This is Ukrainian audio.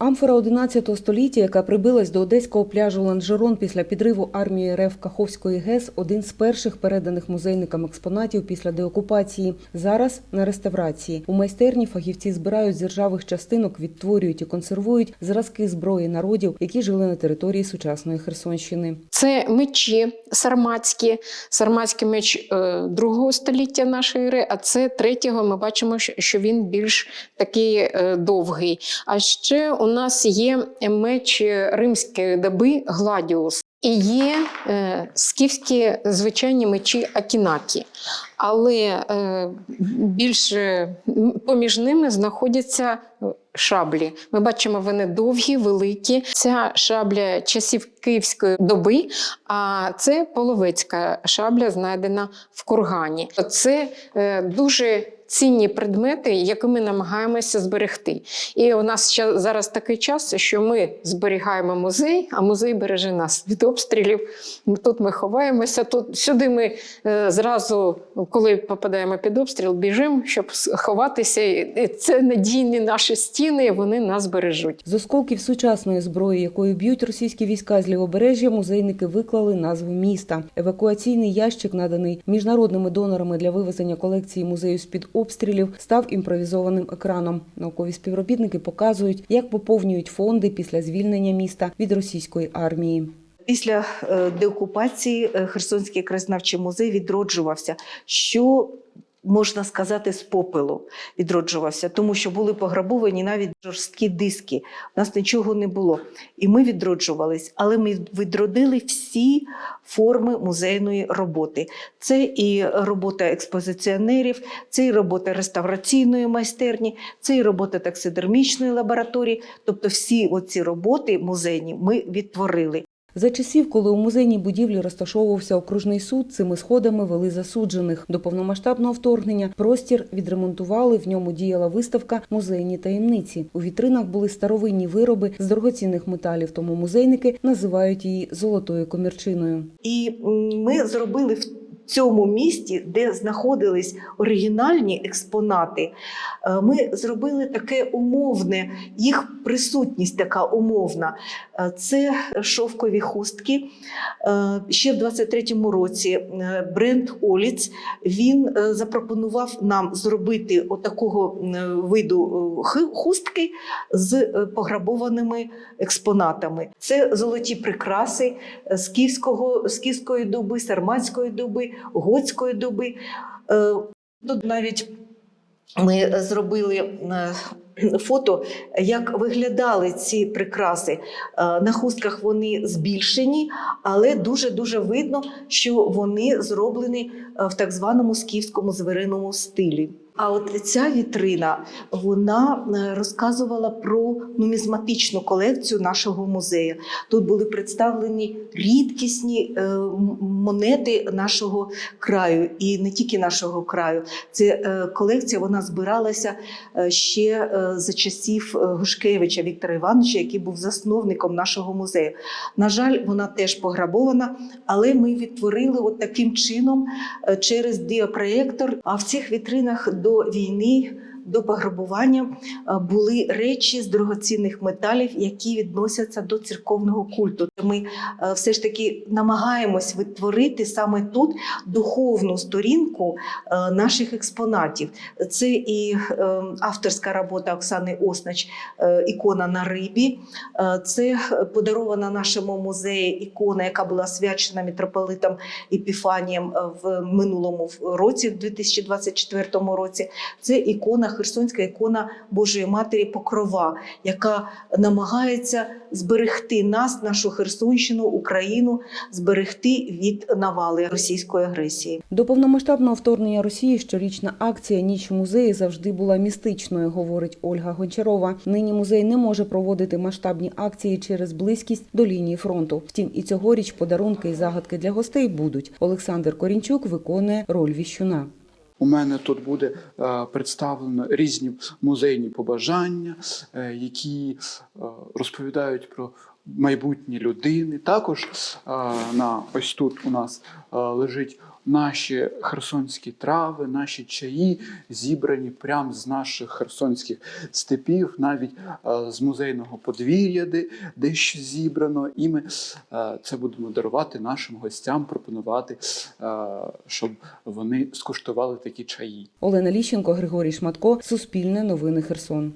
Амфора 11 століття, яка прибилась до одеського пляжу Ланжерон після підриву армії РФ Каховської ГЕС, один з перших переданих музейникам експонатів після деокупації. Зараз на реставрації. У майстерні фахівці збирають з ржавих частинок, відтворюють і консервують зразки зброї народів, які жили на території сучасної Херсонщини. Це мечі сарматські, сарматський меч е, другого століття нашої ери, а це третього. Ми бачимо, що- він більш такий е, довгий. А ще у нас є меч римської доби Гладіус. І є е, скіфські звичайні мечі Акінакі, але е, більш е, поміж ними знаходяться е, шаблі. Ми бачимо, вони довгі, великі. Ця шабля часів київської доби, а це половецька шабля, знайдена в кургані. Це е, дуже цінні предмети, які ми намагаємося зберегти. І у нас ще зараз такий час, що ми зберігаємо музей, а музей береже нас від обстрілів. Тут ми ховаємося. Тут сюди ми е, зразу, коли попадаємо під обстріл, біжимо, щоб ховатися. І це надійні наші стіни, вони нас бережуть. З осколків сучасної зброї, якою б'ють російські війська з лівобережжя, музейники виклали назву міста. Евакуаційний ящик, наданий міжнародними донорами для вивезення колекції музею з під обстрілів, став імпровізованим екраном. Наукові співробітники показують, як поповнюють фонди після звільнення міста від російської армії. Після е, деокупації е, Херсонський краєзнавчий музей відроджувався. Що можна сказати з попелу відроджувався, тому що були пограбовані навіть жорсткі диски. У нас нічого не було. І ми відроджувались, але ми відродили всі форми музейної роботи. Це і робота експозиціонерів, це і робота реставраційної майстерні, це і робота таксидермічної лабораторії. Тобто всі оці роботи музейні ми відтворили. За часів, коли у музейній будівлі розташовувався окружний суд, цими сходами вели засуджених. До повномасштабного вторгнення простір відремонтували. В ньому діяла виставка Музейні таємниці. У вітринах були старовинні вироби з дорогоцінних металів, тому музейники називають її золотою комірчиною. І ми зробили цьому місті, де знаходились оригінальні експонати, е, ми зробили таке умовне, їх присутність така умовна. Е, Це шовкові хустки. Е, Ще в 23-му році бренд Оліц він запропонував нам зробити отакого виду хустки з пограбованими експонатами. Це золоті прикраси з київського, з київської доби, сарматської доби, готської доби. Е, Тут навіть ми зробили е, фото, як виглядали ці прикраси. Е, На хустках вони збільшені, але дуже-дуже видно, що вони зроблені в так званому скіфському звериному стилі. А от ця вітрина вона е, розказувала про нумізматичну колекцію нашого музею. Тут були представлені рідкісні е, монети нашого краю, і не тільки нашого краю. Це е, колекція вона збиралася ще за часів Гушкевича Віктора Івановича, який був засновником нашого музею. На жаль, вона теж пограбована, але ми відтворили от таким чином через діопроєктор. А в цих вітринах до війни. До пограбування е, були речі з дорогоцінних металів, які відносяться до церковного культу. Ми е, все ж таки намагаємось відтворити саме тут духовну сторінку е, наших експонатів. Це і авторська робота Оксани Оснач, ікона на рибі. Це подарована нашому музею ікона, яка була свячена митрополитом Епіфанієм в минулому році, в 2024 році. Це ікона, херсонська ікона Божої Матері Покрова, яка намагається зберегти нас, нашу Херсонщину, Україну, зберегти від навали російської агресії. До повномасштабного вторгнення Росії щорічна акція Ніч в музеї завжди була містичною, говорить Ольга Гончарова. Нині музей не може проводити масштабні акції через близькість до лінії фронту. Втім, і цьогоріч подарунки і загадки для гостей будуть. Олександр Корінчук виконує роль віщуна. У мене тут буде е, представлено різні музейні побажання, е, які е, розповідають про майбутні людини. Також на ось тут у нас лежить наші херсонські трави, наші чаї, зібрані прямо з наших херсонських степів, навіть е, з музейного подвір'я, де дещо зібрано. І ми е, це будемо дарувати нашим гостям, пропонувати, е, щоб вони скуштували такі чаї. Олена Ліщенко, Григорій Шматко, Суспільне новини Херсон.